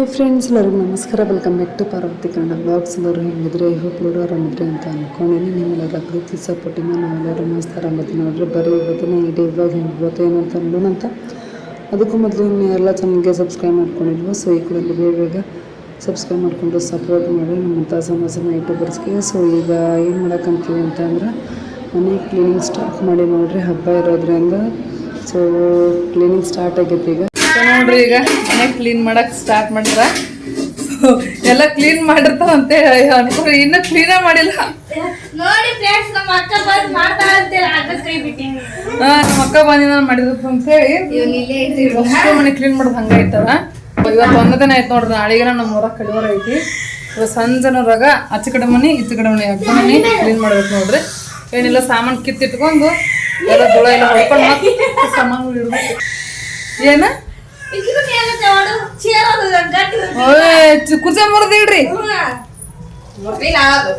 ಹೇ friends ಎಲ್ಲರಿಗೂ ನಮಸ್ಕಾರ. Welcome back to Parvathi Kannada blogs ಎಲ್ಲರೂ ಹೆಂಗಿದ್ರೆ? ಹೋಪ್ ಎಲ್ಲರೂ ಆರಾಮಿದ್ರೆ ಅಂತ ಅಂದ್ಕೊಂಡಿನಿ ನಿಮ್ಮೆಲ್ಲರ ಪ್ರೀತಿ ಸಪೋರ್ಟಿಂದ ನಾವೆಲ್ಲರೂ ಮಸ್ತ್ ಆರಾಮದಿ ನೋಡ್ರಿ. ಬರೀ ಇವತ್ತಿನ ಇಡೀ ಇವಾಗ ಹೆಂಗೆ ಇವತ್ತು ಏನು ಅಂತ ನೋಡೋಣ ಅಂತ. ಅದಕ್ಕೂ ಮೊದಲು ಎಲ್ಲ ಚಾನಲ್ಗೆ ಸಬ್ಸ್ಕ್ರೈಬ್ ಮಾಡ್ಕೊಂಡಿಲ್ವ? ಸೊ ಈ ಕೂಡ ಬೇಗ ಬೇಗ ಸಬ್ಸ್ಕ್ರೈಬ್ ಮಾಡಿಕೊಂಡು ಸಪೋರ್ಟ್ ಮಾಡಿ. ಸಣ್ಣ ಸಣ್ಣ ಯೂಟ್ಯೂಬರ್ಸ್ಗೆ ಸೊ ಈಗ ಏನು ಮಾಡೋಕ್ಕಂತೀವಿ ಅಂತ ಅಂದ್ರೆ, ಮನೆ ಕ್ಲೀನಿಂಗ್ ಸ್ಟಾರ್ಟ್ ಮಾಡಿ ನೋಡ್ರಿ. ಹಬ್ಬ ಇರೋದ್ರಿಂದ. ಸೊ ಕ್ಲೀನಿಂಗ್ ಸ್ಟಾರ್ಟ್ ಆಗೈತೆ ಈಗ. ಸೊ ನೋಡ್ರಿ ಈಗ. ಮನೆ ಕ್ಲೀನ್ ಮಾಡಕ್ ಸ್ಟಾರ್ಟ್ ಮಾಡಿದ್ರ So, ಎಲ್ಲ ಕ್ಲೀನ್ ಮಾಡಿರ್ತಾವ ಅಂತ ಅನ್ಕೊಂಡ್ರಿ ಇನ್ನ ಕ್ಲೀನ ಮಾಡಿಲ್ಲ. ನೋಡಿ ಫ್ರೆಂಡ್ಸ್ ನಮ್ಮ ಅಕ್ಕ ಬಂದು ಮಾಡ್ತಾ ಅಕ್ಕ ಕೈ ಬಿಟ್ಟಿನಿ. ಆ, ನಮ್ಮ ಅಕ್ಕ ಬಂದಿನ ಮಾಡಿದ್ರು ಅಂತ ಹೇಳಿ. ಮನೆ ಕ್ಲೀನ್ ಮಾಡೋದು ಹಂಗಾಯ್ತವ ಇವತ್ತು ಒಂದೇ ದಿನ ಆಯ್ತು ನೋಡ್ರಿ. ನಾಳೆಗೆ ನಮ್ಮ ಊರಾಗ ಕಡಿವಾರ ಐತಿ. ಇವತ್ತು ಸಂಜೆನೂರಾಗ ಆಚೆ ಕಡೆ ಮನೆ ಈಚೆ ಕಡೆ ಮನೆ ಅಕ್ಕ ಮನೆ ಕ್ಲೀನ್ ಮಾಡ್ಬೇಕು ನೋಡ್ರಿ. ಏನಿಲ್ಲ ಸಾಮಾನು ಕಿತ್ತಿಟ್ಕೊಂಡು ಎಲ್ಲ ಧೂಳ ಎಲ್ಲ ಹೊಡ್ಕೊಂಡು ಮತ್ತೆ ಸಾಮಾನುಗಳು ಇಡ್ಬೇಕು. ಏನ? ಕುರ್ಚಿ ಮುರಿದಿಡ್ರಿ ಅದು.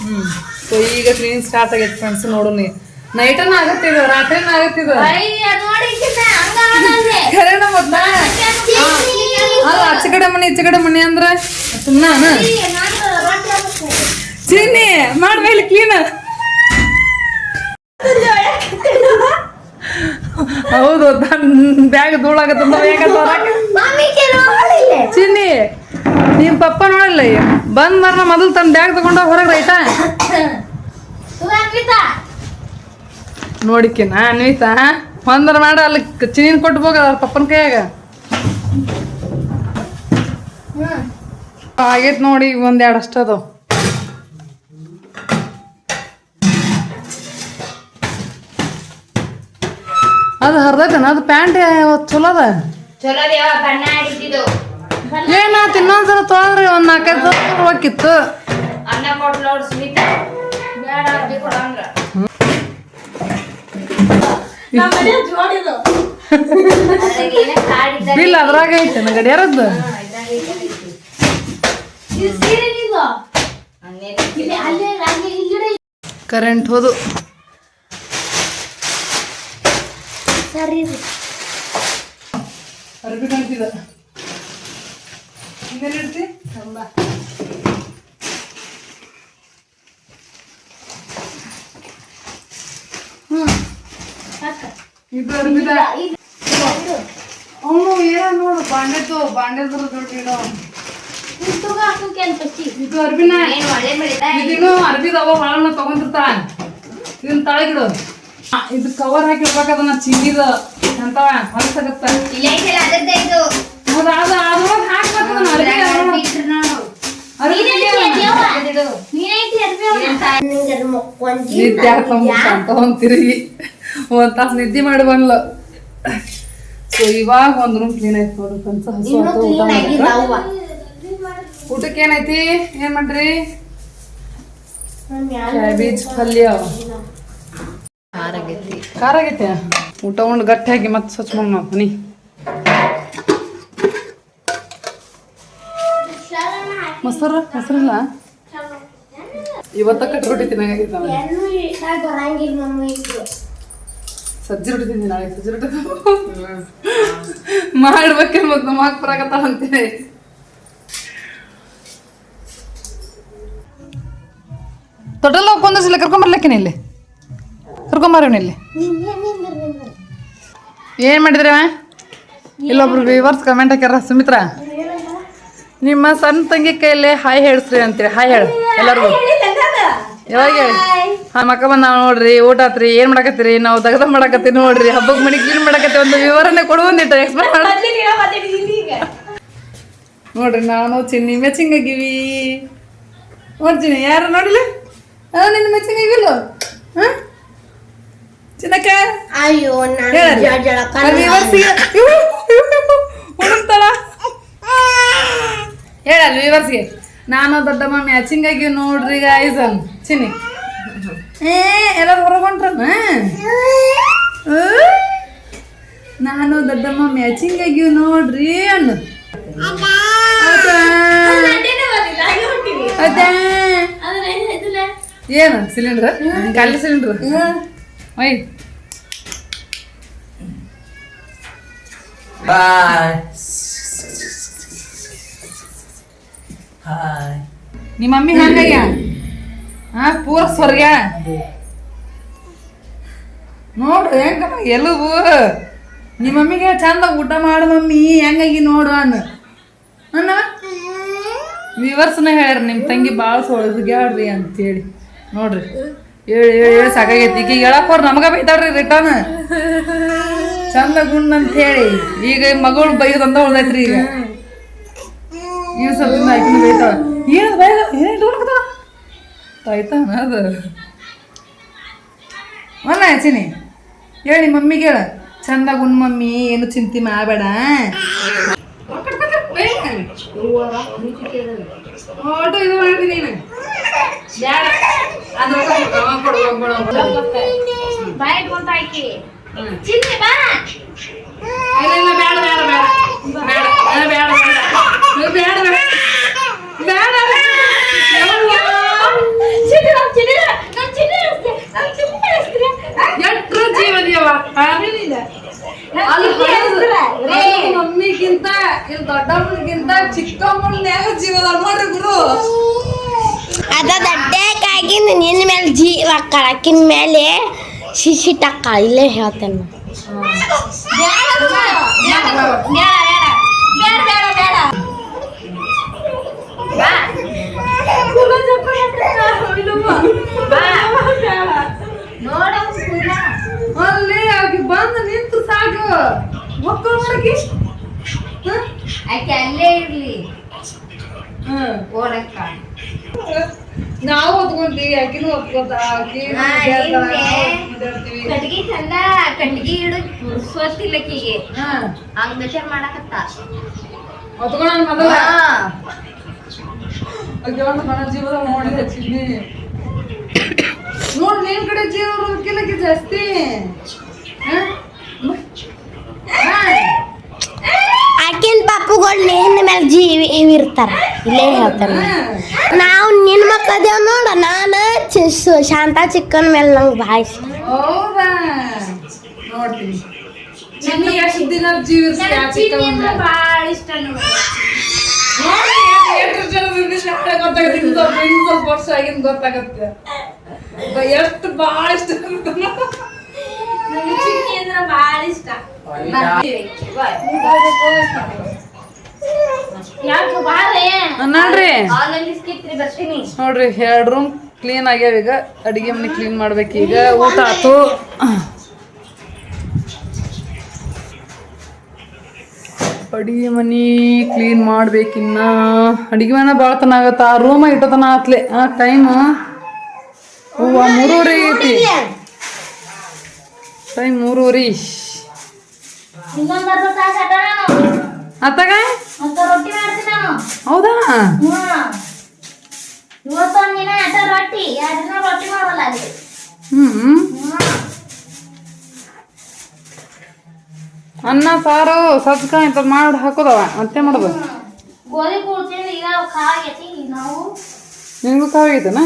ಹ್ಮ್. ಸೊ ಈಗ ಕ್ಲೀನ್ ಸ್ಟಾರ್ಟ್ ಆಗೈತೆ ಫ್ರೆಂಡ್ಸ್ ನೋಡು ನೀ. ನೈಟನ್ನ ಆಗತ್ತಿದ ರಾತ್ರಿನ ಆಗತ್ತಿದ ಖರೇನ ಮೊದ್ಲ ಅಲ್ಲ. ಆಚೆ ಕಡೆ ಮನೆ ಈಚೆ ಕಡೆ ಮನೆ ಅಂದ್ರ? ಸುಮ್ಮನ ಚೀನಿ ಮಾಡ್ಮೇಲೆ ಕ್ಲೀನ್ ಹೌದು ಬ್ಯಾಗ್ ಧೂಳಾಗತ್ತಂದ ಚಿನ್ನಿ ನಿಮ್ ಪಪ್ಪ ನೋಡಿಲ್ಲ ಬಂದ್ ಮರ್ನ ಮೊದಲು ತನ್ನ ಬ್ಯಾಗ್ ತಗೊಂಡ ಹೊರಗೆ ರೈತಾ? ನೋಡಿಕಿನ ಅನ್ವಿತಾ. ಒಂದರ ಮಾಡ ಅಲ್ಲಿ ಚಿನ್ನಿನ ಕೊಟ್ಟು ಹೋಗ ಪಪ್ಪನ ಕೈಯಾಗ. ಆಗೈತ್ ನೋಡಿ ಒಂದ್ ಎರಡು ಅದು ಹರ್ದೈತನ ಅದು ಪ್ಯಾಂಟ್ ಚಲೋ ಅದ ಚಲೋ ದೇವ ಬಣ್ಣ ಆಡಿದ್ದು ಏನಾಯ್ತು ಇನ್ನೊಂದ್ಸಲ ತೊಗೊಂಡ್ರಿ ಒಂದ್ ನಾಲ್ಕೈದು ಸಾವಿರ ಹೋಗಿತ್ತು ಅನ್ನ ಕೊಟ್ಲು ಅವ್ರು ಸ್ಮಿತಾ. ಬೇಡ ಅರ್ಬಿ ಕೊಡಂದ್ರ ಬಿಲ್ ಅದ್ರಾಗ ಐತೆ ನಾ ಗಡಿಯಾರದ್ದು. ಕರೆಂಟ್ ಹೋದು. ಅರ್ಬಿ ಕಾಣ್ತಿದ ಹಿಂಗೇನ್ ಇಡ್ತಿ ಇದು ಅರ್ಬಿದ. ಅವನು ಏನ ನೋಡು ಬಾಂಡೆದು ಬಾಂಡೆದ್ರ ದುಡ್ಡು ಇಡೋ ಇದು ಅರ್ಬಿನ ಇದಿನ್ನು ಅರ್ಬಿದ ಅವ ಹೊಳನ ತಗೊಂಡಿರ್ತಾಳ. ಇದನ್ನ ತಳಗಿಡೋದು. ಇದು ಕವರ್ ಹಾಕಿ ನಾ ಚಿಂಗಿದ ಅಂತವ ಹೊಲಸಾಗತ್ತ ನಿದ್ದೆ ಹಾಕೊಂಬಿಟ್ಟ ಅಂತ ಒಂದ್ ತಿರುಗಿ ಒಂದ್ ತಾಸು ನಿದ್ದೆ ಮಾಡಿ ಬಂದ್ಲು. ಸೊ ಇವಾಗ ಒಂದ್ ರೂಮ್ ಕ್ಲೀನ್ ಆಯ್ತು ನೋಡ್ರಿ ಕನ್ಸ ಹಸು. ಊಟಕ್ಕೆ ಏನೈತಿ ಏನ್ ಮಾಡ್ರಿ? ಕ್ಯಾಬೇಜ್ ಪಲ್ಯ. ಖಾರ ಆಗೈತೆ. ಊಟ ಉಂಡು ಗಟ್ಟಿಯಾಗಿ ಮತ್ತೆ ಸ್ವಚ್ಛ ಮಾಡಿ ನಾವು ಮನಿ. ಮೊಸರು ಮೊಸರಿಲ್ಲ ಇವತ್ತ ಕಟ್ ರೊಟ್ಟಿ ತಿನ್ನಾಗೈತೆ ಸಜ್ಜಿ ರೊಟ್ಟಿ ತಿಂದಿ ನಾಳೆ ಸಜ್ಜಿ ರೊಟ್ಟಿ ಮಾಡ್ಬೇಕೇನ್ ಮತ್ತೆ ನಮ್ಮ ಹಾಕ್ ಬರಾಕತ್ತಾಳ ಅಂತೀನಿ. ತೊಟಲ್ ಒಂದೊಂದ್ಸಲ ಕರ್ಕೊಂಬರ್ಲಕ್ಕೇನೆ ಇಲ್ಲಿ? ಇಲ್ಲಿ. ಏನ್ ಮಾಡಿದ್ರೆ? ಇಲ್ಲೊಬ್ರು ವಿವರ್ಸ್ ಕಮೆಂಟ್ ಹಾಕ್ಯಾರ, ಸುಮಿತ್ರ? ನಿಮ್ಮ ಸಣ್ಣ ತಂಗಿ ಕೈಯಲ್ಲಿ ಹಾಯ್ ಹೇಳಿಸ್ರಿ ಅಂತೀರಿ. ಹಾಯ್ ಹೇಳು, ಎಲ್ಲರಿಗೂ. ಯಾವಾಗ ಹೇಳಿ? ಹಾ ಮಕ್ಕ ಬಂದ ನೋಡ್ರಿ, ಊಟ ಆತ್ರಿ. ಏನ್ ಮಾಡಕತ್ತೀರಿ? ನಾವು ದಗದ ಮಾಡಕತ್ತಿ ನೋಡ್ರಿ. ಹಬ್ಬಕ್ಕೆ ಮನಿ ಕ್ಲೀನ್ ಮಾಡಕತ್ತೀವಿ? ಒಂದು ವಿವರಣೆ ಕೊಡು ಒಂದಿಟ್ಟು ಎಕ್ಸ್ಪ್ಲೇನ್ ಮಾಡ. ನೋಡ್ರಿ, ನಾನು ಚಿನ್ನಿ ಮೆಚ್ಚಿಂಗ್ ಆಗಿವಿ. ನೋಡ್ತೀನಿ, ಯಾರು ನೋಡಿಲ್ಲ? ನಿನ್ನ ಮೆಚ್ಚಿಂಗ್ ಆಗಿಲ್ಲ? ಹಾ ಚಿನ್ನಕ್ಕ? ಅಯ್ಯೋ ಉಣಂತಳ ಹೇಳಲ್ಲ ವಿವರ್ಸ್ಗೆ. ನಾನು ದೊಡ್ಡಮ್ಮ ಮ್ಯಾಚಿಂಗ್ ಆಗಿ ನೋಡ್ರಿ ಗಾಯ್ಸ್ ಅನ್. ಚಿನ್ನಿ. ಏ ಎಲ್ಲ ಹೊರಗೊಂಡ್ರ ನಾನು ದೊಡ್ಡಮ್ಮ ಮ್ಯಾಚಿಂಗ್ ಆಗಿ ನೋಡ್ರಿ ಅಣ್ಣ? ಏನು ಸಿಲಿಂಡ್ರ್? ಖಾಲಿ ಸಿಲಿಂಡ್ರ್? ಒಯ್. ಹಾಯ್ ಹಾಯ್ ನಿಮ್ಮ ಮಮ್ಮಿ ಹಂಗಯ್ಯ ಹಾ ಪೂರ ಸ್ವರ್ಗ ನೋಡ್ರಿ ಹೆಂಗ ಎಲುಬು? ನಿಮ್ಮ ಮಮ್ಮಿಗೆ ಚಂದ ಊಟ ಮಾಡು ಮಮ್ಮಿ, ಹೆಂಗಾಗಿ ನೋಡು ಅನ್ನ. ಅನ್ನ? ವಿವರ್ಸನ ಹೇಳ್ಯಾರ ನಿಮ್ಮ ತಂಗಿ ಭಾಳ ಸೊಳಗ್ಯಾಡ್ರಿ ಅಂತೇಳಿ. ನೋಡ್ರಿ. ಹೇಳಿ ಹೇಳಿ ಹೇಳಿ ಸಾಕಾಗೈತಿ. ಈಗ ಹೇಳಕ್ ಹೋರ್ ನಮಗ ಬೈತಾಳ್ರಿ ರಿಟರ್ನ್ ಚಂದ ಗುಂಡ್ ಅಂತ ಹೇಳಿ. ಈಗ ಮಗಳು ಬೈದಂತ ಉಳ್ದೈತ್ರಿ ಈಗ. ಏನು ಸ್ವಲ್ಪ ದಿನ ಆಯ್ತು ಬೈತಾಳ. ಏನು ಇಟ್ಕೊಳಕತ್ತಾಳ ತಾಯ್ತಾನ ಅದು. ಅಲ್ಲ ಚಿನಿ ಹೇಳಿ ಮಮ್ಮಿಗೆ ಹೇಳ. ಚಂದ ಗುಂಡ್ ಮಮ್ಮಿ ಏನು ಚಿಂತೆ ಮಾಡಬೇಡ. ಆಟೋ ಇದು ನೀನು? ಬಾಯ್ ಇಟ್ಕೊಂತ ಚಿನ್ನ ಬಾ ಇಲ್ಲ ಮಮ್ಮಿಗಿಂತ ಇಲ್ಲಿ ದೊಡ್ಡಮ್ಮನಿಗಿಂತ ಚಿಕ್ಕಮ್ಮನ್ನೆಲ್ಲ ಜೀವದ ನೋಡ್ರಿ ಗುರು ಅದ ದೊಡ್ಡಕ್ಕಾಗಿ ನಿನ್ನ ಮೇಲೆ ಜೀವ ಕಳಕಿನ ಮೇಲೆ sisi tak kali le hatem. Nah, aku tuh ngerti ya, kini waktu kota akhir. Nah, ini. ಚಂದ ಕಟ್ಗಿ ಹಿಡು ಪುರ್ಸೋತಿಲ್ಲಕಿಗೆ ಹಾ. ಹಂಗ ಮೆಚರ್ ಮಾಡಕತ್ತ. ಓದ್ಕೊಳೋಣ ಮೊದಲ. ಹಾ. ಆಕೆ ಒಂದು ಮನ ಜೀವದ ನೋಡಿದೆ ಚಿನ್ನಿ. ನೋಡ್ ನಿನ್ ಕಡೆ ಜೀವ ಕಿಲಕ್ಕೆ ಜಾಸ್ತಿ. ಆಕಿನ ಪಾಪುಗಳು ನಿನ್ನ ಮೇಲೆ ಜೀವಿ ಇರ್ತಾರ. ಇಲ್ಲೇ ಹೇಳ್ತಾರ? ನಾವು ನಿನ್ನ ಮಕ್ಕಳದೇವ್ ನೋಡ ನಾನು ಶಾಂತ ಚಿಕನ್ ಮೇಲೆ ನಂಗೆ ಭಾಳ ಇಷ್ಟ ಓ ನೋಡ್ತೀನಿ ಎಷ್ಟು ದಿನ ಜೀವ ಭಾಳ ಇಷ್ಟ ಸ್ವಲ್ಪ ವರ್ಷ ಆಗಿಂದ ಗೊತ್ತಾಗತ್ತೆ. ಎಷ್ಟು ಭಾಳ ಇಷ್ಟ ಅಂದ್ರೆ ಭಾಳ ಇಷ್ಟ. ನೋಡ್ರಿ ಎರಡ್ ರೂಮ್ ಕ್ಲೀನ್ ಆಗ್ಯಾವ ಈಗ. ಅಡಿಗೆ ಮನೆ ಕ್ಲೀನ್ ಮಾಡ್ಬೇಕು ಈಗ. ಊಟ ಆತು. ಅಡಿಗೆ ಮನೆ ಕ್ಲೀನ್ ಮಾಡ್ಬೇಕಿನ್ನ ಅಡಿಗೆ ಮನೆ ಭಾಳ ತನ ಆಗತ್ತ. ಆ ರೂಮ ಇಟ್ಟತನ ಆತ್ಲೆ. ಆ ಟೈಮ್ ಹೂವ ಮೂರುವರೆ ಐತಿ. ಟೈಮ್ ಮೂರುವರೆ ಅತ್ತಾಗ ಹೌದಾ? ರೊಟ್ಟಿ ಎರಡು ದಿನ ರೊಟ್ಟಿ ಮಾಡಲ್ಲ ಅಲ್ಲಿ. ಹ್ಮ್. ಹ್ಮ್ ಅನ್ನ ಸಾರು ಸಜ್ಕ ಇಂತ ಮಾಡಿ ಹಾಕೋದವ. ಮತ್ತೆ ಮಾಡೋದು? ಗೋಧಿ ಕೂಡ್ತೀನಿ ಈಗ ನಾವು. ನಿನಗೂ ಕಾವಾಗೈತನ?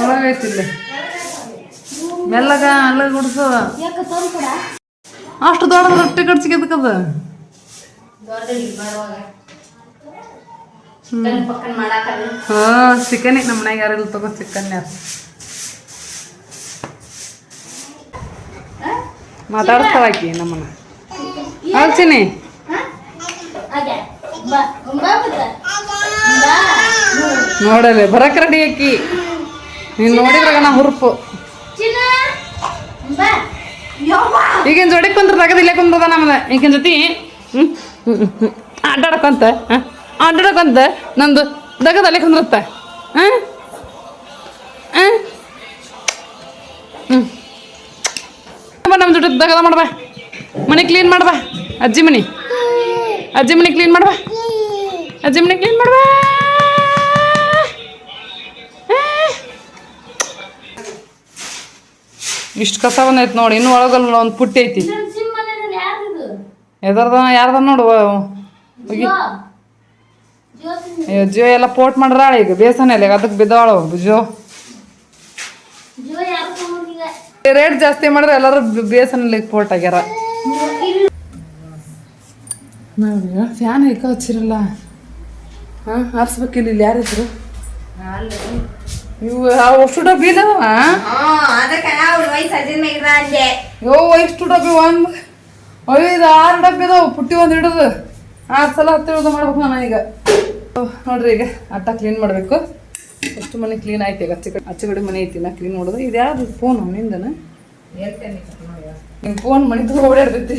ಒಳಗೈತಿಲ್ಲ. ಮೆಲ್ಲಗ ಅಲ್ಲ ಗುಡ್ಸು. ಅಷ್ಟು ದೊಡ್ಡದ ರೊಟ್ಟಿ ಕಡ್ಸಿಗೆ ಅದಕ್ಕದ ಹಾ, ಚಿಕನ್. ನಮ್ಮ ಮನ್ಯಾಗ ಯಾರಿಲ್ಲ ತಗೋ ಚಿಕನ್ ಯಾರು. ಮಾತಾಡ್ತಾವ ಆಕಿ ನಮ್ಮನ್ನ. ಅಲ್ಚಿನಿ ನೋಡಲ್ಲ ಬರಕ್ ರೆಡಿ ಆಕಿ. ನೀನ್ ನೋಡಿದ್ರಾಗ ನಾ ಹುರುಪು. ಈಗಿನ ಜೋಡಿ ಕುಂತ್ರ ತಗದಿಲ್ಲ ಕುಂತದ ನಮ್ದ. ಈಗಿನ ಜೊತೆ ಅಡ್ಡಾಡಕಂತ? ಆಟಾಡಕ್ಕಂತ ನಂದು ದಗದಲ್ಲಿ ಕುಂದ್ರತ್ತ. ಹಾಂ ಹಾಂ ಹ್ಞೂ ನಮ್ಮ ಜೊತೆ ದಗದ ಮಾಡ್ಬಾ ಮನೆ ಕ್ಲೀನ್ ಮಾಡ್ಬಾ ಅಜ್ಜಿ ಮನೆ. ಅಜ್ಜಿ ಮನೆ ಕ್ಲೀನ್ ಮಾಡ್ಬಾ ಅಜ್ಜಿ ಮನೆ ಕ್ಲೀನ್ ಮಾಡ್ಬಾ ಇಷ್ಟು ಕಸ ಬಂದೈತೆ ನೋಡಿ ಇನ್ನು ಒಳಗಲ್ಲ ಒಂದು ಪುಟ್ಟಿ ಐತಿ. ಎದರ್ದ ಯಾರ್ದ ನೋಡು ಹೋಗಿ. ಜಿಯೋ? ಎಲ್ಲ ಪೋಟ್ ಮಾಡ್ರಾಳ ಈಗ ಬೇಸನ ಇಲ್ಲ ಅದಕ್ಕೆ ಬಿದ್ದಾಳು ಜಿಯೋ. ರೇಟ್ ಜಾಸ್ತಿ ಮಾಡಿದ್ರೆ ಎಲ್ಲರೂ ಬೇಸನಲ್ಲಿ ಪೋಟ್ ಆಗ್ಯಾರ. ಫ್ಯಾನ್ ಐಕ ಹಚ್ಚಿರಲ್ಲ ಹಾಂ ಹಾರಿಸ್ಬೇಕಿಲ್ಲ ಇಲ್ಲಿ ಯಾರಿದ್ರು? ಇವು ಅಷ್ಟು ಡಬ್ಬಿ ಇದಾವ ಯೋ ಇಷ್ಟು ಡಬ್ಬಿ ಒಂದು ಐದು ಆರು ಡಬ್ಬಿ ಇದಾವ ಪುಟ್ಟಿ ಒಂದು ಹಿಡಿದು. ಆರು ಸಲ ಹತ್ತಿರೋದು ಮಾಡ್ಬೇಕು ನಾನು ಈಗ. ನೋಡ್ರಿ ಈಗ ಅಟ್ಟ ಕ್ಲೀನ್ ಮಾಡಬೇಕು. ಎಷ್ಟು ಮನೆ ಕ್ಲೀನ್ ಆಯ್ತು ಈಗ. ಆಚೆ ಅಚ್ಚಗಡೆ ಮನೆ ಐತಿ ನಾ ಕ್ಲೀನ್ ಮಾಡೋದು. ಇದು ಯಾವ್ದು? ಫೋನ್ ನಿಂದನ? ನಿಮ್ಮ ಫೋನ್ ಮನೆ ತುಂಬ ಓಡಾಡ್ತೈತಿ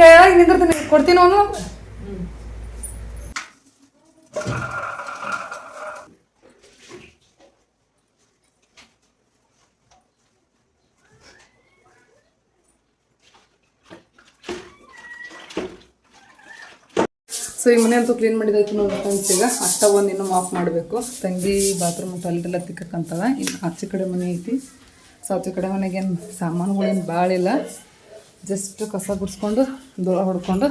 ಕೆಳಗೆ ನಿಂದಿರ್ತೀನಿ ಕೊಡ್ತೀನಿ ಅವನು. ಸೊ ಈ ಮನೆ ಅಂತೂ ಕ್ಲೀನ್ ಮಾಡಿದಾಯ್ತು ನೋಡಿ ಫ್ರೆಂಡ್ಸ್ ಈಗ ಅಷ್ಟ ಒಂದು ಇನ್ನೂ ಆಫ್ ಮಾಡಬೇಕು. ತಂಗಿ ಬಾತ್ರೂಮ್ ಟಾಯ್ಲೆಟ್ ಎಲ್ಲ ತಿಕ್ಕಕ್ಕಂತದ ಇನ್ನು ಆಚೆ ಕಡೆ ಮನೆ ಐತಿ. ಸೊ ಆಚೆ ಕಡೆ ಮನೆಗೇನು ಸಾಮಾನುಗಳೇನು ಭಾಳ ಇಲ್ಲ. ಜಸ್ಟ್ ಕಸ ಗುಡಿಸ್ಕೊಂಡು ದೂರ ಹೊಡ್ಕೊಂಡು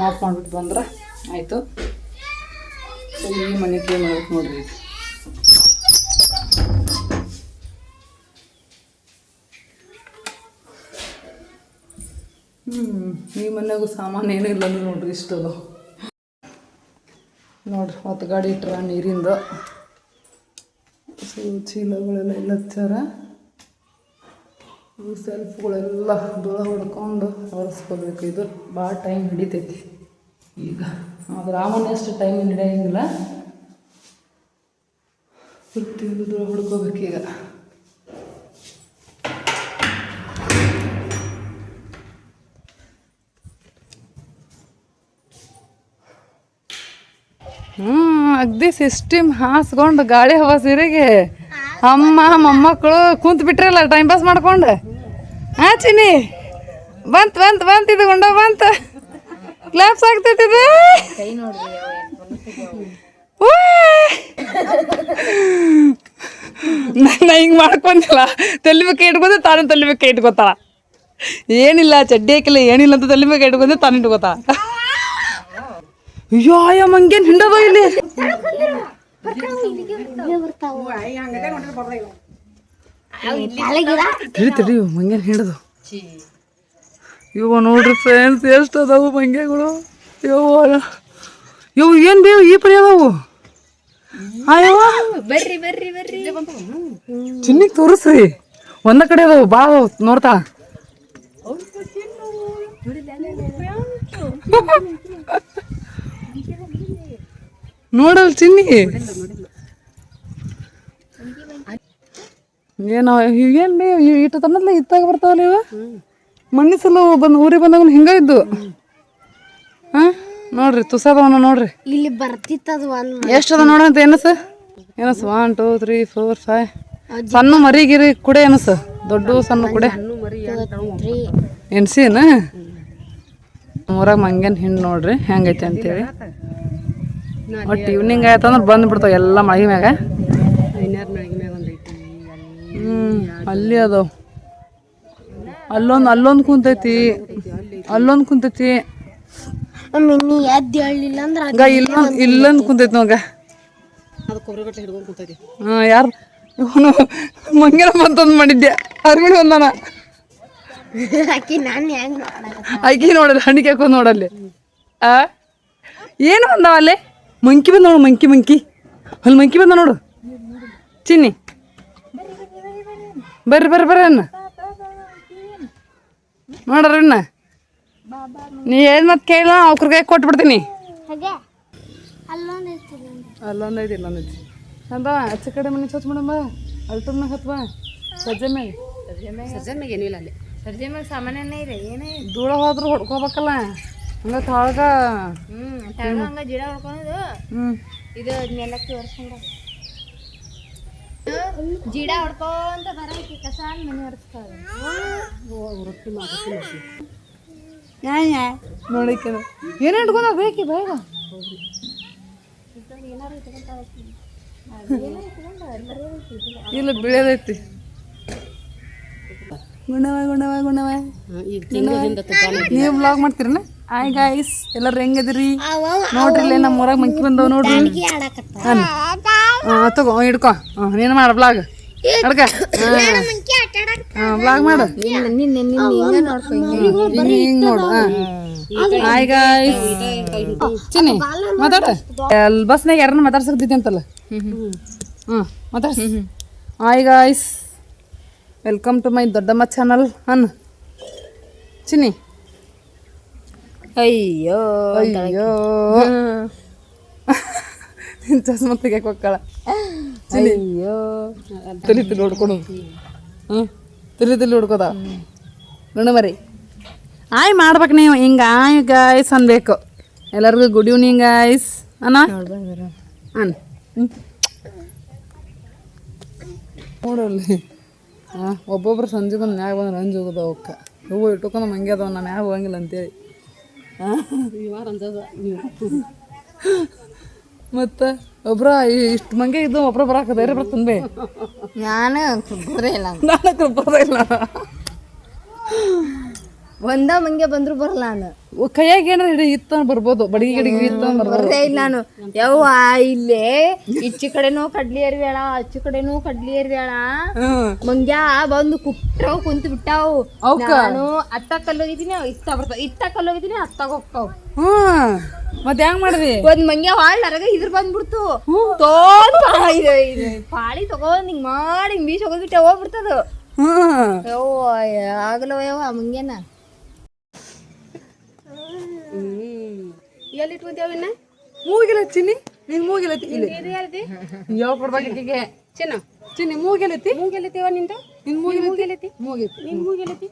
ಮಾಫ್ ಮಾಡಿಬಿಟ್ಟು ಬಂದ್ರೆ ಆಯಿತು. ಸೊ ಈ ಮನೆ ಕ್ಲೀನ್ ಮಾಡ್ಬೇಕು ನೋಡ್ರಿ ಹ್ಞೂ ಈ ಮನೆಗೂ ಸಾಮಾನು ಏನೂ ಇಲ್ಲ ನೋಡ್ರಿ ಇಷ್ಟು ನೋಡ್ರಿ, ಹೊತ್ತು ಗಾಡಿ ಇಟ್ರ ನೀರಿಂದು. ಚೀಲಗಳೆಲ್ಲ ಇಲ್ಲ ಹಚ್ಚಾರ ಇವು ಸೆಲ್ಫ್ಗಳೆಲ್ಲ ದೂಳ ಹೊಡ್ಕೊಂಡು ಒರೆಸ್ಕೋಬೇಕು ಇದು ಭಾಳ ಟೈಮ್ ಹಿಡಿತೈತಿ ಈಗ. ಅದು ರಾಮನ ಅಷ್ಟು ಟೈಮ್ ಹಿಡಿಯಂಗಿಲ್ಲ. ಪ್ರತಿಯೊಂದು ಧೂಳ ಹೊಡ್ಕೋಬೇಕೀಗ. ಹ್ಞೂ ಅಗ್ದಿ ಸಿಸ್ಟಮ್ ಹಾಸ್ಕೊಂಡು ಗಾಳಿ ಹವಾ ಸೀರೆಗೆ. ಅಮ್ಮ ಮೊಮ್ಮಕ್ಕಳು ಕುಂತ ಬಿಟ್ರಲ್ಲ ಟೈಮ್ ಪಾಸ್ ಮಾಡ್ಕೊಂಡು. ಹಾ ಚಿನಿ ಬಂತ್ ಬಂತ್ ಬಂತ್, ಇದು ಗುಂಡ ಬಂತ. ಕ್ಲಾಪ್ಸ್ ಆಗ್ತೈತಿದೆ ಇದು. ಊ! ನಾ ಹಿಂಗೆ ಮಾಡ್ಕೊಂಡಿಲ್ಲ ತಲೆಬೇಕ ಇಟ್ಕೊಂಡು ತಾನು ತಲೆಬೇಕ ಇಟ್ಕೋತಾಳ. ಏನಿಲ್ಲ, ಚಡ್ಡಿ ಹಾಕಿಲ್ಲ, ಏನಿಲ್ಲ ಅಂತ ತಲೆಬೇಕ ಇಟ್ಕೊಂಡು ತಾನು ಇಟ್ಕೋತಾಳ. ಅಯ್ಯೋ ಅಯ್ಯ ಮಂಗೇನ್ ಹಿಂಡದ ಇಲ್ಲಿ. ತಿಳಿ ತಿಳಿ, ಮಂಗೇನ್ ಹಿಂಡದು. ಇವ ನೋಡ್ರಿ ಫ್ರೆಂಡ್ಸ್ ಎಷ್ಟು ಅದಾವು ಯವ್ವ ಇವು ಏನು ಬೇವು, ಈ ಪರಿ ಅದಾವು? ಬರ್ರಿ ಚಿನ್ನಿಗೆ ತೋರಿಸ್ರಿ. ಒಂದ ಕಡೆ ಅದಾವು, ಬಾ, ನೋಡ್ತಾ. ನೋಡಲ್ ಚಿನ್ನಿ. ಏನೋ ಏನು ಬೇ ಇಟ್ಟು ತನ್ನದ್ಲೆ ಇತ್ತಾಗ ಬರ್ತಾವಲ್ಲ ಇವ ಮಣ್ಣಿ ಸಲ ಬಂದು ಊರಿಗೆ ಬಂದಾಗ ಹಿಂಗ ಇದ್ದು. ಹಾ? ನೋಡ್ರಿ ತುಸದವನ ನೋಡ್ರಿ. ಇಲ್ಲಿ ಬರ್ತಿತ್ತದ ಒಂದ್ ಎಷ್ಟು ಅದ ನೋಡ ಅಂತ ಏನಸ ಏನಸ one two three four five ಸಣ್ಣ ಮರಿ ಗಿರಿ ಕುಡೆ ಏನಸ ದೊಡ್ಡ ಸಣ್ಣ ಕುಡೆ? ಎಣ್ಸಿನ ಊರಾಗ ಮಂಗನ್ ಹಿಂಡ್ ನೋಡ್ರಿ ಹೆಂಗೈತೆ ಅಂತೇಳಿ. ಒಟ್ಟು ಈವ್ನಿಂಗ್ ಆಯ್ತಂದ್ರೆ ಬಂದ್ಬಿಡ್ತಾವ ಎಲ್ಲ ಮಳಿ ಮ್ಯಾಗ. ಹ್ಮ್ ಅಲ್ಲಿ ಅದು ಅಲ್ಲೊಂದು ಅಲ್ಲೊಂದು ಕುಂತೈತಿ. ಅಲ್ಲೊಂದು ಕುಂತೈತಿ. ಹಂಗ ಇಲ್ಲೊಂದು ಇಲ್ಲೊಂದು ಕುಂತೈತಿ ನೋಗ ಹಾಂ ಯಾರು? ಇವನು ಮಂಗಿನ ಬಂತಂದು ಮಾಡಿದ್ದೆ ಅರ್ಮಿಣಿ ಒಂದನ ಅಕ್ಕಿ ನೋಡಲ್ಲ. ಹಣಿಕೆ ಹಾಕೋದು ನೋಡಲ್ಲಿ. ಆ? ಏನು ಬಂದವ ಅಲ್ಲಿ? ಮಂಕಿ ಬಂದ ನೋಡು ಮಂಕಿ ಮಂಕಿ. ಅಲ್ಲಿ ಮಂಕಿ ಬಂದ ನೋಡು. ಚಿನ್ನಿ. ಬರ್ರಿ ಬರ್ರಿ ಬರ್ರಿ ಅಣ್ಣ. ನೋಡ್ರಿ ಅಣ್ಣ. ನೀ ಏನು ಮತ್ತೆ ಕೇಳ ಅವ್ರಿಗೆ ಕೊಟ್ಬಿಡ್ತೀನಿ. ಹಾಗೆ? ಅಲ್ಲೊಂದು ಐತಿ ಇಲ್ಲೊಂದು ಐತಿ ಅಂದ ಕಡೆ ಮನೆ ಸ್ವಚ್ಛ ಮಾಡಮ್ಮ ಅಲ್ಟರ್ನಾಗ ಹತ್ವ ಸಜ್ಜೆ ಮ್ಯಾಗ. ಸಜ್ಜೆ ಮ್ಯಾಗ ಸಾಮಾನ್ಯನೇ ಇದೆ ಏನೇ ಧೂಳ ಹೋದ್ರು ಹೊಡ್ಕೋಬೇಕಲ್ಲ. ಹಂಗ ತಾಳ್ಗ? ಹ್ಮ್ ತಳಗ ಹಂಗ ಗಿಡ ಹೊಡ್ಕೊಳೋದು ಹ್ಞೂ ಇದು ನೆಲಕ್ಕೆ ಒರ್ಸ್ಕೊಂಡ ಜಿಡ ಹೊಡ್ಕೊಂತ ಬರಕ್ಕೆ ಕಸ ಮನೆ ಒರೆಸ್ತಾಳೆ. ನೋಡಿಕೆ ಏನು ಹಿಡ್ಕೊಂಡ ಬೇಕಿ ಬೇಗ? ಇಲ್ಲ ಬೆಳೆದೈತಿ ಗುಣವ ಗುಣವ ಗುಣವ. ನೀವು ಬ್ಲಾಗ್ ಮಾಡ್ತೀರನ? ಆಯ್ ಗಾಯ್ಸ್ ಎಲ್ಲರೂ ಹೆಂಗದಿರಿ ನೋಡ್ರಿ ಇಲ್ಲೇ ನಮ್ಮ ಊರಾಗ ಮಂಕಿ ಬಂದವ ನೋಡ್ರಿ. ಹಾಂ. ತಗೋ ಹಿಡ್ಕೊ. ಹಾಂ ನೀನು ಮಾಡು ಬ್ಲಾಗ್ ಅಡ್ಕ ಹಾಂ. ಬ್ಲಾಗ್ ಮಾಡು. ಹಿಂಗೆ ನೋಡು. ಹಾಂ. ಆಯ್ ಗಾಯ್ಸ್ ಚಿನ್ನಿ ಮಾತಾಡ. ಅಲ್ಲಿ ಬಸ್ನಾಗ ಯಾರನ್ನ ಮಾತಾಡ್ಸಕ್ತಿದ್ದೆ ಅಂತಲ್ಲ? ಹಾಂ ಮಾತಾಡ್ಸ. Hi guys welcome to my ದೊಡ್ಡಮ್ಮ ಚಾನಲ್ ಅನ್ ಚಿನ್ನಿ. ಅಯ್ಯೋ ಅಯ್ಯೋ. ಚಸ್ಮ ತೆಗಿಯಕ್ಕೆ ಹೋಗ್ಕಳ ಅಯ್ಯೋ. ತಲಿ ತಲಿ ಹೊಡ್ಕೊಡು. ಹ್ಞೂ ತಲಿ ತಲಿ ಹೊಡ್ಕೋದ ನೋಡ ಮರಿ. ಆಯ್ ಮಾಡ್ಬೇಕು ನೀವು. ಹಿಂಗೆ ಆಯ್ ಗಾಯ್ಸ್ ಅನ್ಬೇಕು. ಎಲ್ಲರಿಗೂ ಗುಡ್ ಈವ್ನಿಂಗ್ ಗಾಯ್ಸ್ ಅನ್ನ ಅನ್ ನೋಡಲ್ಲಿ. ಹಾಂ ಒಬ್ಬೊಬ್ರು ಸಂಜೆ ಬಂದು ಮ್ಯಾಗ ಬಂದ್ರೆ ಅಂಜು ಹೋಗೋದು ಅವಕ್ಕೆ. ಹೂವು ಇಟ್ಕೊಂಡು ಹಂಗೆ ಅದಾವ ನಾನು ಮ್ಯಾಗ ಹೋಗಂಗಿಲ್ಲ ಅಂತೇಳಿ. ಮತ್ತೆ ಒಬ್ರ ಇಷ್ಟು ಮಂಗೆ ಇದ್ದು ಒಬ್ರ ಬರಾಕ ಧೈರ್ಯ ಬರ್ತಂದ್ ಬೇ ನಾನು ಬರೇ ಇಲ್ಲ. ನಾನು ಕೃಪದ ಇಲ್ಲ. ಒಂದ ಮಂಗೆ ಬಂದ್ರು ಬರಲ್ಲ ನಾನು ಕೈಯಾಗ ಏನಾರ ಹಿಡಿ ಇತ್ತ ಬರ್ಬೋದು. ಬಡಗಿ ಗಿಡಗಿ ಇತ್ತ ಬರದೇ ಇಲ್ಲ ನಾನು. ಯವ್ವ ಇಲ್ಲೇ ಇಚ್ಚಿ ಕಡೆನೂ ಕಡ್ಲಿ ಅರಿವೇಳ ಆಚೆ ಕಡೆನೂ ಕಡ್ಲಿ ಅರಿವೇಳ ಮಂಗ್ಯಾ ಬಂದು ಕುಟ್ಟಾವ್ ಕುಂತ ಬಿಟ್ಟಾವು? ನಾನು ಅತ್ತ ಕಲ್ಲೋಗಿದ್ದೀನಿ ಇತ್ತ ಬರ್ತಾವ ಇತ್ತ ಕಲ್ಲೋಗಿದ್ದೀನಿ ಅತ್ತಾಗ ಹೋಗ್ತಾವ್. ಹ್ಮ್. ಮತ್ತೆ ಹೆಂಗ್ ಮಾಡಿದ್ವಿ ಒಂದ್ ಮಂಗ್ಯ ಹಾಳ್ ನರಗ ಇದ್ರ ಬಂದ್ಬಿಡ್ತು. ಇದು ಪಾಳಿ ತಗೊಂಡ್ ಹಿಂಗ್ ಮಾಡಿ ಹಿಂಗ್ ಬೀಸ್ ಹೋಗೋದ್ಬಿಟ್ಟೆ ಹೋಗ್ಬಿಡ್ತದ. ಹ್ಮ್. ಯವ್ವ ಆಗಲವ ಯವ್ವ ಮಂಗ್ಯನ. ಎಲ್ಲಿ ಇಟ್ಕೊಂತೇವಿನ್ನ ಮೂಗಿಲ್ಲ ಚಿನ್ನಿ ನಿನ್ ಮೂಗಿಲತ್ತಿ ಇಲ್ಲಿ. ಯಾವ ಕೊಡ್ಬೇಕಿಗೆ ಚಿನ್ನ. ಚಿನ್ನಿ ಮೂಗಿಲತ್ತಿ ಮೂಗೆಲ್ಲತ್ತೇವ ನಿಂದು? ನಿನ್ ಮೂಗಿಲತ್ತಿ ಮೂಗಿ ನಿನ್ ಮೂಗೆಲ್ಲತಿ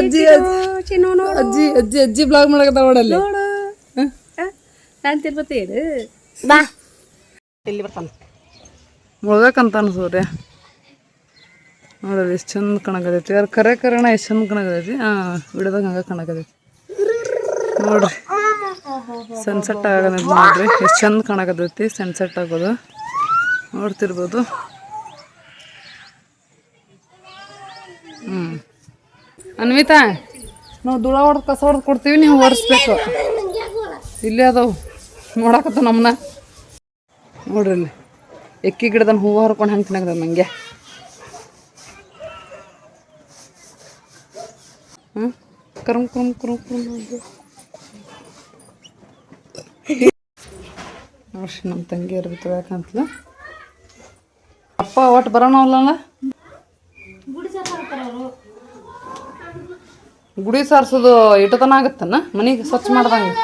ಅಜ್ಜಿ ಅಜ್ಜಿ. ಅಜ್ಜಿ ಅಜ್ಜಿ ಬ್ಲಾಗ್ ನೋಡಲ್ಲಿ. ನಾನ್ ಬಾ. ಇಲ್ಲಿ ಬರ್ತಾನ? ಮುಳ್ಗಕ್ಕಂತ ಸೂರ್ಯ ನೋಡೋದು ಎಷ್ಟು ಚಂದ ಕಾಣಕತೈತಿ. ಯಾರು ಕರೆ ಕರೆನ ಎಷ್ಟು ಚಂದ ಕಾಣಕತೈತಿ? ಹಾಂ, ಬಿಡದಾಗ ಹಂಗೆ ಕಾಣಕತೈತಿ. ನೋಡ್ರಿ. ಸನ್ಸೆಟ್ ಆಗದೈತಿ ನೋಡ್ರಿ. ಎಷ್ಟು ಚಂದ ಕಾಣಕತೈತಿ ಸನ್ಸೆಟ್ ಆಗೋದು. ನೋಡ್ತಿರ್ಬೋದು. ಹ್ಞೂ ಅನ್ವಿತಾ, ನಾವು ದುಳ ಹೊಡೆದು ಕಸ ಹೊಡೆದು ಕೊಡ್ತೀವಿ, ನೀವು ಒರೆಸ್ಬೇಕು. ಇಲ್ಲೇ ಅದಾವು. ನೋಡಕತ್ತ ನಮ್ಮನ್ನ ನೋಡ್ರಿ ಇಲ್ಲಿ. ಎಕ್ಕಿ ಗಿಡದನ್ನ ಹೂವು ಹರ್ಕೊಂಡು ಹಂಗೆ ತಿನ್ನಕದ ನಂಗೆ? ಹ್ಞೂ ಕರುಮ್ ಕರ್ಮ್ ಕರ್ಮ್ ಕರ್ಮ್ ನಮ್ಮ ತಂಗಿ ಇರ್ಬೇಕು ಯಾಕಂತಲ ಅಪ್ಪ ಒಟ್ಟು ಬರೋಣ ಅಲ್ಲಲ್ಲ ಗುಡಿ ಸಾರ್ಸೋದು ಇಟ್ಟತನ ಆಗತ್ತನ? ಮನೆಗೆ ಸ್ವಚ್ಛ ಮಾಡ್ದಂಗೆ.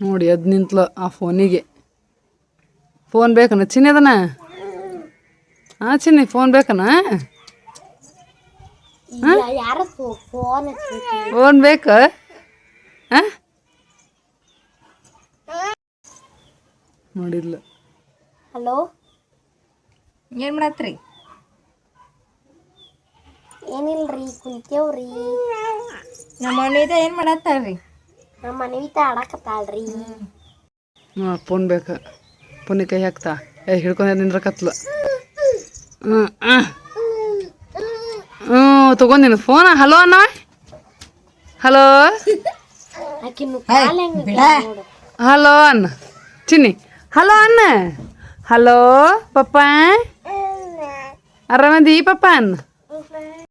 ನೋಡಿ, ಅದ್ ನಿಂತ್ಲ ಆ ಫೋನಿಗೆ. ಫೋನ್ ಬೇಕನ? ಚಿನ್ನದನ ಹಾಂ ಚಿನ್ನಿ ಫೋನ್ ಬೇಕನ? ಯಾರ ಫೋನ್ ಫೋನ್ ಬೇಕ? ಹಾಂ? ನೋಡಿಲ್ಲ. ಹಲೋ? ಏನ್ ಮಾಡತ್ರಿ? ಏನಿಲ್ರಿ ಕುಂತೇವ್ರಿ. ನಮ್ಮ ಮನೆದ ಏನ್ ಮಾಡತ್ತಾಳ್ರಿ? ನಮ್ಮ ಮನೆವಿತ ಆಡಕತ್ತಾಳ್ರಿ. ಹಾಂ ಫೋನ್ ಬೇಕ? ಫೋನಿಗೆ ಕೈ ಹಾಕ್ತಾ. ಏ ಹಿಡ್ಕೊಂಡೆ ನಿಂದ್ರ ಕತ್ಲ ಹ್ಞೂ ಹ್ಞೂ ತೊಗೊಂಡಿನ ಫೋನ ಹಲೋ ಅಣ್ಣ. ಹಲೋ ಹಲೋ ಅಣ್ಣ. ಚಿನ್ನಿ. ಹಲೋ ಅಣ್ಣ. ಹಲೋ ಪಪ್ಪ. ಆರಾಮದಿ ಪಪ್ಪ ಅನ್ನ